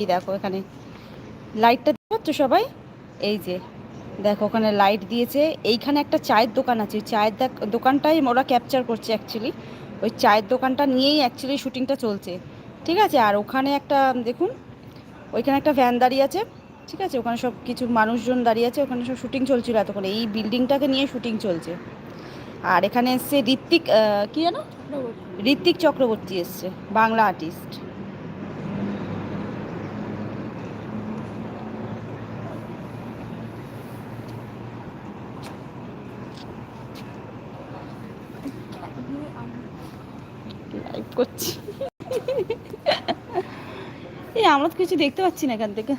এই দেখো এখানে লাইটটা দেখতে পাচ্ছ সবাই? এই যে দেখো ওখানে লাইট দিয়েছে। এইখানে একটা চায়ের দোকান আছে। ওই চায়ের দোকানটাই ওরা ক্যাপচার করছে অ্যাকচুয়ালি ওই চায়ের দোকানটা নিয়েই অ্যাকচুয়ালি শুটিংটা চলছে। ঠিক আছে? আর ওখানে একটা দেখুন ওইখানে একটা ভ্যান দাঁড়িয়ে আছে। ঠিক আছে? ওখানে সব কিছু মানুষজন দাঁড়িয়ে আছে। ওখানে সব শুটিং চলছিল এতক্ষণ। এই বিল্ডিংটাকে নিয়ে শুটিং চলছে। আর এখানে এসছে ঋত্বিক কি জানো ঋত্বিক চক্রবর্তী এসছে বাংলা আর্টিস্ট লাইভ করছি। এই আমরা তো কিছু দেখতে পাচ্ছি না এখান থেকে।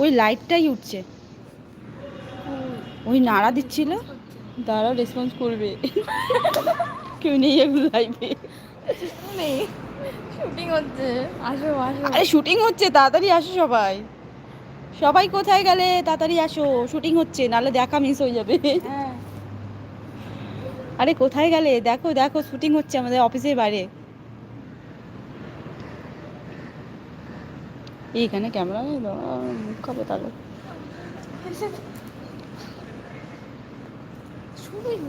ওই লাইটটাই উঠছে। ওই নাড়া দিচ্ছিল। তারাও রেসপন্স করবে। কেউ নেই এগুলো লাইভে নেই। শুটিং হচ্ছে। আসো আসো। আরে শুটিং হচ্ছে তাড়াতাড়ি আসো সবাই। সবাই কোথায় গেলে? তাড়াতাড়ি আসো। শুটিং হচ্ছে নাহলে দেখা মিস হয়ে যাবে। হ্যাঁ। আরে কোথায় গেলে দেখো দেখো শুটিং হচ্ছে আমাদের অফিসের বাইরে এইখানে ক্যামেরা নেই মুখ খাব তাহলে shooting।